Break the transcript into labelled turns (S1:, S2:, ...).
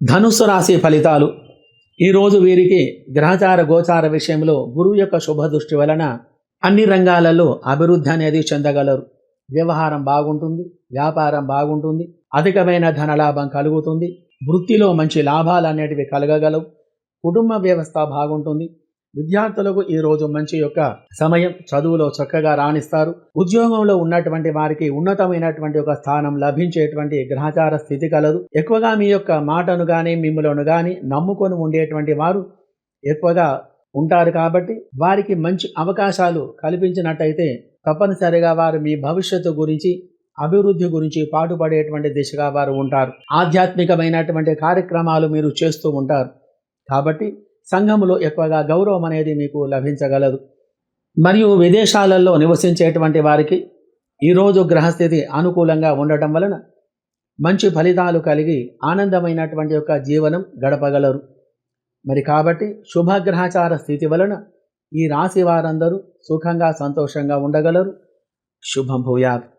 S1: ధనుస్సు రాశి ఫలితాలు. ఈరోజు వీరికి గ్రహచార గోచార విషయంలో గురువు యొక్క శుభ దృష్టి వలన అన్ని రంగాలలో అభివృద్ధి అనేది చెందగలరు. వ్యవహారం బాగుంటుంది వ్యాపారం బాగుంటుంది అధికమైన ధనలాభం కలుగుతుంది వృత్తిలో మంచి లాభాలు అనేటివి కలగగలవు కుటుంబ వ్యవస్థ బాగుంటుంది విద్యార్థులకు ఈ రోజు మంచి యొక్క సమయం చదువులో చక్కగా రాణిస్తారు. ఉద్యోగంలో ఉన్నటువంటి వారికి ఉన్నతమైనటువంటి ఒక స్థానం లభించేటువంటి గ్రహచార స్థితి కలదు. ఎక్కువగా మీ యొక్క మాటను కానీ మిమ్మలను కానీ నమ్ముకొని ఉండేటువంటి వారు ఎక్కువగా ఉంటారు కాబట్టి వారికి మంచి అవకాశాలు కల్పించినట్టయితే తప్పనిసరిగా వారు మీ భవిష్యత్తు గురించి అభివృద్ధి గురించి పాటుపడేటువంటి దిశగా వారు ఉంటారు. ఆధ్యాత్మికమైనటువంటి కార్యక్రమాలు మీరు చేస్తూ ఉంటారు. కాబట్టి సంఘములో ఎక్కువగా గౌరవం అనేది మీకు లభించగలదు. మరియు విదేశాలలో నివసించేటువంటి వారికి ఈరోజు గ్రహస్థితి అనుకూలంగా ఉండటం వలన మంచి ఫలితాలు కలిగి ఆనందమైనటువంటి యొక్క జీవనం గడపగలరు. మరి కాబట్టి శుభగ్రహచార స్థితి వలన ఈ రాశి వారందరూ సుఖంగా సంతోషంగా ఉండగలరు. శుభం భూయాత్.